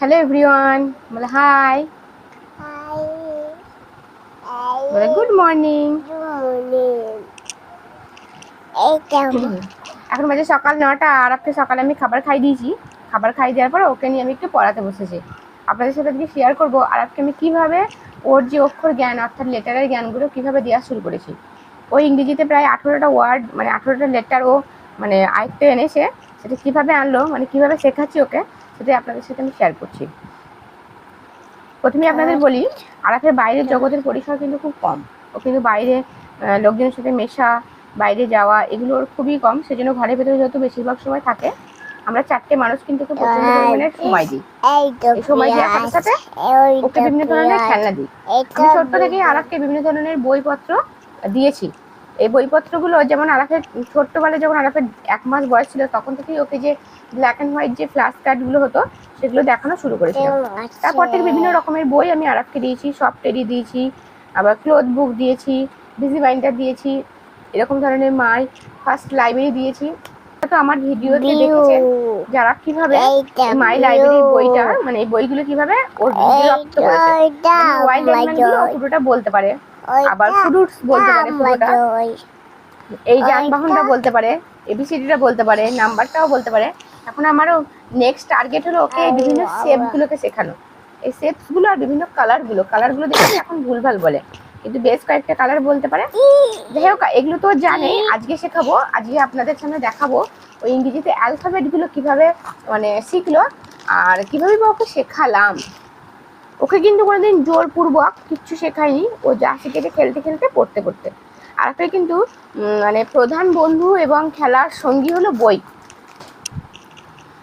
Hello everyone বলে hi. বলে good morning এখন বাজে সকাল নটা আর আপনি সকালে আমি খাবার খাই দিয়েছি। খাবার খাই দেওয়ার পর ওকে নিয়ে আমি একটু পড়াতে বসেছি। আপনাদের সাথে আজকে শেয়ার করব আর আজকে আমি কীভাবে ওর যে অক্ষর জ্ঞান অর্থাৎ লেটারের জ্ঞানগুলো কীভাবে দেওয়া শুরু করেছি। ও ইংরেজিতে প্রায় আঠেরোটা ওয়ার্ড মানে আঠেরোটা লেটার ও মানে আয়ত্তে এনেছে সেটা কীভাবে আনলো মানে কীভাবে শেখাচ্ছি ওকে সেটাই আপনাদের সাথে আমি শেয়ার করছি। প্রথমে আপনাদের বলি আরাফের বাইরের জগতের পরিসর কিন্তু খুব কম। ও কিন্তু বাইরে লোকজনের সাথে মেশা বাইরে যাওয়া এগুলো ওর খুবই কম। সেজন্য ঘরের ভেতরে যেহেতু বেশিরভাগ সময় থাকে আমরা চারটে মানুষ কিন্তু ওকে প্রচণ্ড পরিমাণে সময় দিই। এই সময় দেওয়ার সাথে সাথে ওকে বিভিন্ন ধরনের খেলনা দিই। আমি ছোট্ট থেকেই আরাফকে বিভিন্ন ধরনের বইপত্র দিয়েছি। এই বইপত্রগুলো যেমন আরাফের ছোট্টবেলায় যখন আরাফের এক মাস বয়স ছিল তখন থেকেই ওকে যে ব্ল্যাক অ্যান্ড হোয়াইট যে ফ্ল্যাশ কার্ডগুলো হতো সেগুলো দেখানো শুরু করেছিলাম তারপর থেকে বিভিন্ন রকমের বই আমি আরাফকে দিয়েছি সফট টেডি দিয়েছি আবার ক্লোথ বুক দিয়েছি বিজি বাইন্ডার দিয়েছি এরকম ধরনের মাই ফার্স্ট লাইব্রেরি দিয়েছি। তো আমার ভিডিওতে দেখেছেন যারা কীভাবে মাই লাইব্রেরির বইটা মানে এই বইগুলো কীভাবে ওর ভিডিও রপ্ত করেছে। ওয়াইল্ড অ্যানিমালগুলো পুরোটা বলতে পারে। আবার ফ্রুটস বলতে পারে পুরোটা। এই যানবাহনটা বলতে পারে এবিসিডিটা বলতে পারে নাম্বারটাও বলতে পারে। এখন আমারও নেক্সট টার্গেট হলো ওকে বিভিন্ন শেপগুলোকে শেখানো। এই শেপসগুলো আর বিভিন্ন কালারগুলো কালারগুলো দেখে এখন ভুলভাল বলে। কিন্তু বেশ কয়েকটা কালার বলতে পারে। যাই হোক এগুলো তো জানে আজকে শেখাবো আজকে আপনাদের সামনে দেখাবো ওই ইংরেজিতে অ্যালফাবেটগুলো কীভাবে মানে শিখলো আর কীভাবে বা ওকে শেখালাম। ওকে কিন্তু কোনোদিন জোরপূর্বক কিচ্ছু শেখায়নি। ও যা শিখেছে খেলতে খেলতে পড়তে পড়তে। আর একটা কিন্তু মানে প্রধান বন্ধু এবং খেলার সঙ্গী হলো বই।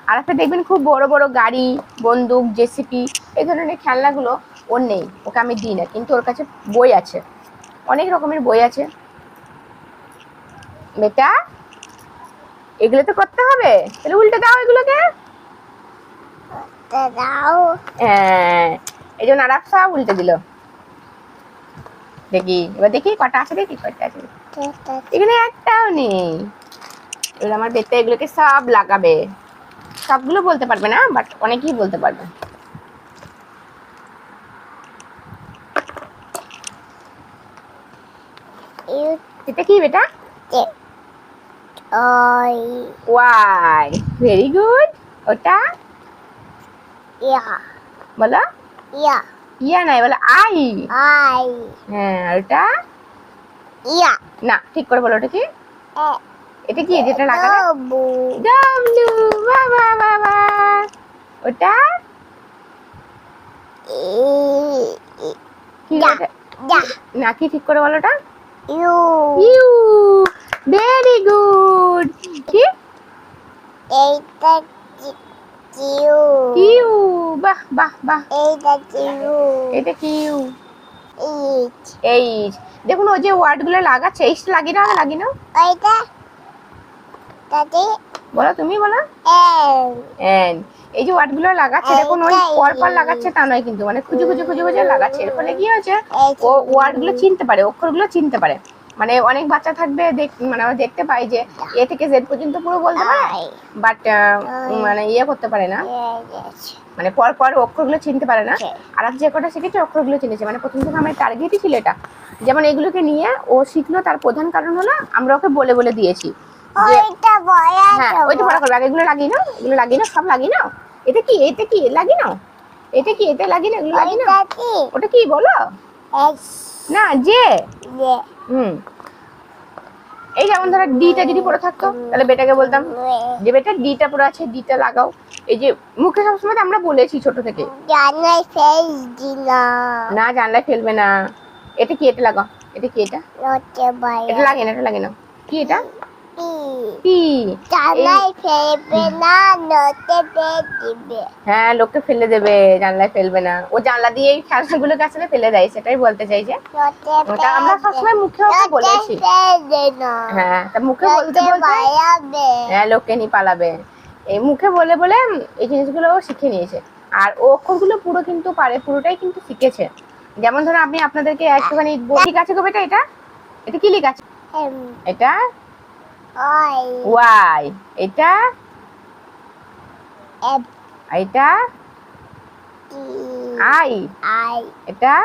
আর একটা দেখবেন খুব বড় বড় গাড়ি বন্দুক জেসিপি এই ধরনের খেলনাগুলো ওর নেই। ওকে আমি দিই না কিন্তু ওর কাছে বই আছে। অনেক রকমের বই আছে। বেটা এগুলো তো করতে হবে। তাহলে উল্টে দাও এগুলোকে। দাও। হ্যাঁ। এই জন্য আরাপ সব উল্টে দিল। দেখি এবার দেখি কটা আছে দেখি কটা আছে। এখানে একটাও নেই। এবার আমার বেতে এগুলোকে সব লাগাবে। সবগুলো বলতে পারবে না বাট অনেকেই বলতে পারবে। এটা কি বেটা? ওয়াই ভেরি গুড ওটা? ইয়া বলো। ইয়া। ইয়া নাই বলো আই। আই। হ্যাঁ আর ওটা? ইয়া। না ঠিক করে বলো ওটা কি? এটা কি যেটা লাগাবে বু ডাবলু বাবা বাবা ওটা? ই ওটা? না কি ঠিক করে বলো ওটা? ইউ। ইউ। ভেরি গুড কি? এইটা কিউ। কিউ বাহ বাহ বাহ। এইটা কিউ। এটা কিউ। ইট এইচ দেখুন ও যে ওয়ার্ডগুলো লাগাচ্ছে এইচ লাগিয়ে নাও লাগিয়ে নাও। এইটা তাতে? বলো তুমি বলো। এন। এই যে ওয়ার্ডগুলো লাগাচ্ছে দেখুন ওই পর পর লাগাচ্ছে তা নয় কিন্তু মানে খুঁজে খুঁজে খুঁজে খুঁজে লাগাচ্ছে। এর ফলে কি হয়েছে? ও ওয়ার্ডগুলো চিনতে পারে অক্ষরগুলো চিনতে পারে। মানে অনেক বাচ্চা থাকবে মানে আমরা দেখতে পাই যে এ থেকে জেড পর্যন্ত পুরো বলতে পারে বাট মানে ইয়ে করতে পারে না। মানে পর পর অক্ষরগুলো চিনতে পারে না। আর আজ যে কটা শিখেছে অক্ষরগুলো চিনেছে। মানে প্রথম থেকে আমার টার্গেটই ছিল এটা। যেমন এগুলোকে নিয়ে ও শিখলো তার প্রধান কারণ হলো আমরা ওকে বলে বলে দিয়েছি হ্যাঁ ওইটা পড়া করবে। এগুলো লাগিয়ে নাও এগুলো লাগিয়ে নাও সব লাগিয়ে নাও। এটা কি? এটা কি? লাগিয়ে নাও। এটা কি? এটা লাগিয়ে নাও এগুলো লাগিয়ে নাও। ওটা কি বলো? না যে হুম। এই যেমন ধরো ডিটা যদি পড়ে থাকতো তাহলে বেটাকে বলতাম। যে বেটা ডিটা পড়ে আছে ডিটা লাগাও। এই যে মুখে সবসময় আমরা বলেছি ছোট থেকে। জানাই ফেস দিনা না জানলায় ফেলবে না। এটা কি এটা লাগাও। এটা কি এটা? এটা লাগে না এটা লাগে না কি এটা? কি? জানাই ফেলবে না নতে দিবে। হ্যাঁ লোককে ফেলে দেবে জানলায় ফেলবে না। ও জানলা দিয়ে এই খেলনাগুলোকে আসলে ফেলে দেয় সেটাই বলতে চাইছে। ওটা আমরা সবসময় মুখে ওকে বলেছি। ফেল দে না। হ্যাঁ তা মুখে বলতে বলতে হ্যাঁ লোককে নিয়ে পালাবে। এই মুখে বলে বলে এই জিনিসগুলো ও শিখে নিয়েছে। আর ও অক্ষরগুলো পুরো কিন্তু পারে পুরোটাই কিন্তু শিখেছে। যেমন ধরো আমি আপনাদেরকে একটুখানি বলি- ঠিক আছে গো এটা? এটা কি লিখ আছে? এটা ওয়াই এটা? এটা? আই আই এটা?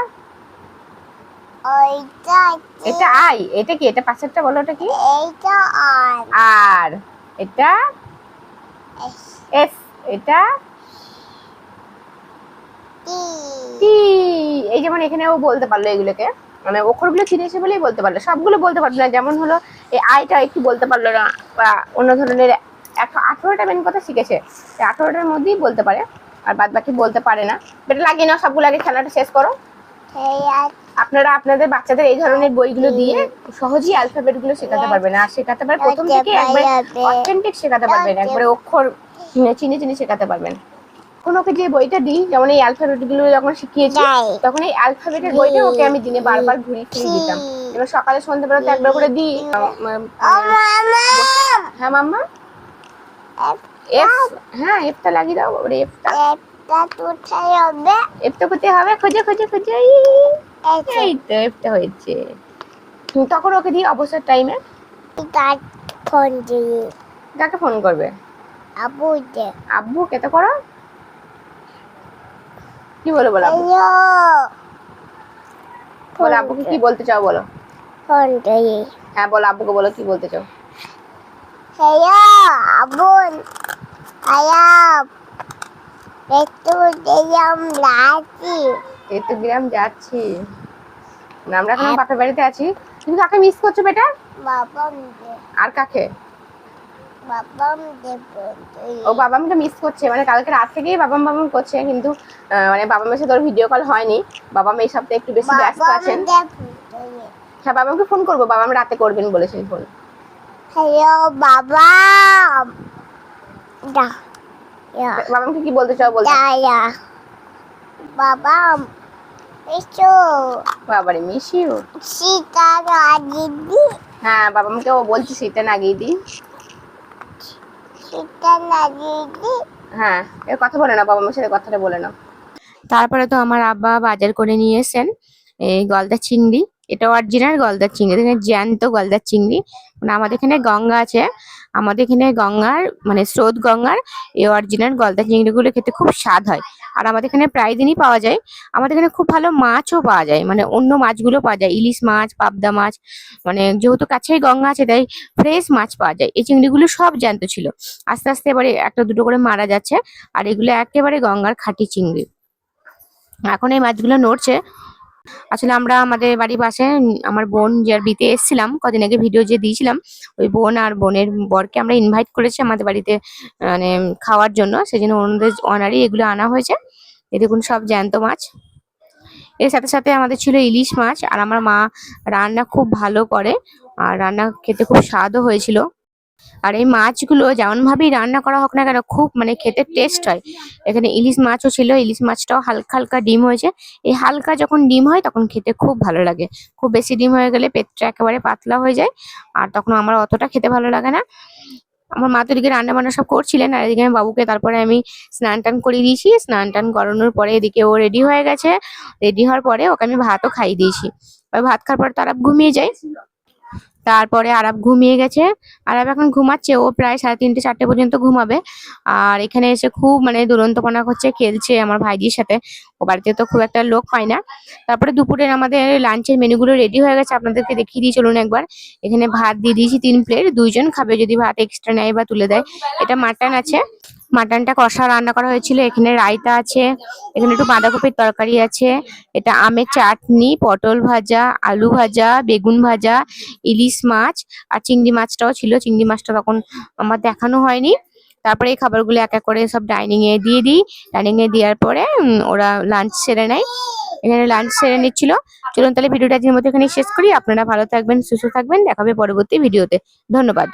এটা আই এটা কি? এটা পাশেরটা বলো এটা কি? এইটা আর আর এটা? এস এটা? টি এই যেমন এখানে ও বলতে পারল এগুলোকে। মানে অক্ষরগুলো চিনেছে বলেই বলতে পারল। সবগুলো বলতে পারল না যেমন হলো এই আইটা একটু বলতে পারল না বা অন্য ধরনের একশো আঠেরোটা মেন কথা শিখেছে আঠেরোটার মধ্যেই বলতে পারে আর বাদ বাকি বলতে পারে না। বেটা লাগিয়ে নাও সবগুলো আগে খেলাটা শেষ করো। আপনারা আপনাদের বাচ্চাদের এই ধরনের বইগুলো দিয়ে সহজেই অ্যালফাবেটগুলো শেখাতে পারবেন আর শেখাতে পারবেন প্রথম থেকে একবার অথেন্টিক শেখাতে পারবেন একবারে অক্ষর চিনে চিনে শেখাতে পারবেন। এখন ওকে যে বইটা দিই যেমন এই অ্যালফাবেটগুলো যখন শিখিয়েছি তখন এই অ্যালফাবেটের বইটা ওকে আমি দিনে বারবার ঘুরিয়ে ফিরিয়ে দিতাম। এবার সকালে সন্ধ্যাবেলা তো একবার করে দিই হ্যাঁ মাম্মা? এফ হ্যাঁ এফটা লাগিয়ে দাও ওরে এফটা কোথায় হবে? এফটা হবে? খোঁজে খোঁজে খোঁজে। এই, তো এফটা হয়েছে। তখন ওকে দিই অবসর টাইমে ফোন দিয়ে। কাকে ফোন করবে? আবুতে আব্বু কেতে করো। কি বলো বলো বলো আব্বুকে কি বলতে চাও বলো? হ্যাঁ বলো আব্বুকে বলো কি বলতে চাও? হ্যালো আবুন। আয়াব একটু লাচি এই তো গ্রাম যাচ্ছি। আমরা এখন বাপের বাড়িতে আছি। তুমি কাকে মিস করছ বেটা? বাবাম দে আর কাকে? ও বাবা আমাকে মিস করছে মানে কালকে রাত থেকেই বাবাম বাবাম করছে কিন্তু মানে বাবা মায়ের সাথে ভিডিও কল হয়নি। বাবা মেয়ে এই সপ্তাহে একটু বেশি ব্যস্ত আছেন। হ্যাঁ বাবাকে ফোন করব বাবা আমি রাতে করবেন বলেছেন ফোন হ্যালো বাবা বাবাকে কি বলতে চাও বলতে বাবা বাবারে ইউ সীতা দিদি হ্যাঁ ও বলছি সেটা লাগিয়ে দিই না দিদি হ্যাঁ এর কথা বলে না বাবা মার সাথে কথাটা বলে না তারপরে তো আমার আব্বা বাজার করে নিয়ে এসেন এই গলদা চিংড়ি। এটা অরিজিনাল গলদা চিংড়ি, এখানে জ্যান্ত গলদা চিংড়ি। মানে আমাদের এখানে গঙ্গা আছে। আমাদের এখানে গঙ্গার মানে স্রোত গঙ্গার এই অরিজিনাল গলদা চিংড়িগুলো খেতে খুব স্বাদ হয়। আর আমাদের এখানে প্রায় দিনই পাওয়া যায়। আমাদের এখানে খুব ভালো মাছও পাওয়া যায়। মানে অন্য মাছগুলো পাওয়া যায়। ইলিশ মাছ, পাবদা মাছ মানে যেহেতু কাছেই গঙ্গা আছে, তাই ফ্রেশ মাছ পাওয়া যায়। এই চিংড়িগুলো সব জ্যান্ত ছিল। আস্তে আস্তে এবারে একটা দুটো করে মারা যাচ্ছে। আর এগুলো একেবারে গঙ্গার খাঁটি চিংড়ি। এখন এই মাছগুলো নড়ছে। আসলে আমরা আমাদের বাড়ির পাশে আমার বোন যার বিতে এসেছিলাম। কদিন আগে ভিডিও যে দিয়েছিলাম, ওই বোন আর বোনের বরকে আমরা ইনভাইট করেছি আমাদের বাড়িতে মানে খাওয়ার জন্য। সেই জন্য ওনাদের অনারই এগুলো আনা হয়েছে। এ দেখুন, সব জ্যান্ত মাছ। এর সাথে সাথে আমাদের ছিল ইলিশ মাছ। আর আমার মা রান্না খুব ভালো করে। আর রান্না খেতে খুব স্বাদও হয়েছিল। আর এই মাছগুলো যেমন ভাবেই রান্না করা হোক না কেন, খুব মানে খেতে টেস্ট হয়। এখানে ইলিশ মাছও ছিল, ইলিশ মাছটাও হালকা হালকা ডিম হয়েছে। এই হালকা যখন ডিম হয় তখন খেতে খুব ভালো লাগে। খুব বেশি ডিম হয়ে গেলে পেটটা একেবারে পাতলা হয়ে যায়, আর তখন আমার অতটা খেতে ভালো লাগে না। আমার মা তো এদিকে রান্না বান্না সব করছিলেন, আর এদিকে আমি বাবুকে তারপরে আমি স্নান টান করিয়ে দিয়েছি। স্নান টান করানোর পরে এদিকে ও রেডি হয়ে গেছে। রেডি হওয়ার পরে ওকে আমি ভাতও খাইয়ে দিয়েছি। ভাত খাওয়ার পর তারা ঘুমিয়ে যায়। তারপরে আরাব ঘুমিয়ে গেছে। আরাব এখন ঘুমাচ্ছে, ও প্রায় সাড়ে তিনটে, চারটে পর্যন্ত ঘুমাবে। আর এখানে এসে খুব মানে দুরন্তপনা করছে, খেলছে আমার ভাইজির সাথে। ও বাড়িতে তো খুব একটা লোক পায় না। তারপরে দুপুরের আমাদের লাঞ্চের মেনুগুলো রেডি হয়ে গেছে, আপনাদেরকে দেখিয়ে দিয়ে চলুন একবার। এখানে ভাত দিয়ে দিয়েছি তিন প্লেট দুইজন খাবে, যদি ভাত এক্সট্রা নেয় বা তুলে দেয়। এটা মাটন আছে। মাটনটা কষা রান্না করা হয়েছিল। এখানে রায়তা আছে, এখানে একটু বাঁধাকপির তরকারি আছে। এটা আমের চাটনি, পটল ভাজা, আলু ভাজা, বেগুন ভাজা, ইলিশ মাছ আর চিংড়ি মাছটাও ছিল। চিংড়ি মাছটা তখন আমার দেখানো হয়নি। তারপরে এই খাবারগুলো এক এক করে সব ডাইনিং এ দিয়ে দিই। ডাইনিং এ দেওয়ার পরে ওরা লাঞ্চ সেরে নেয়। এখানে লাঞ্চ সেরে নিচ্ছিল। চলুন তাহলে ভিডিওটা আজকের মতো এখানে শেষ করি। আপনারা ভালো থাকবেন, সুস্থ থাকবেন। দেখাবে পরবর্তী ভিডিওতে। ধন্যবাদ।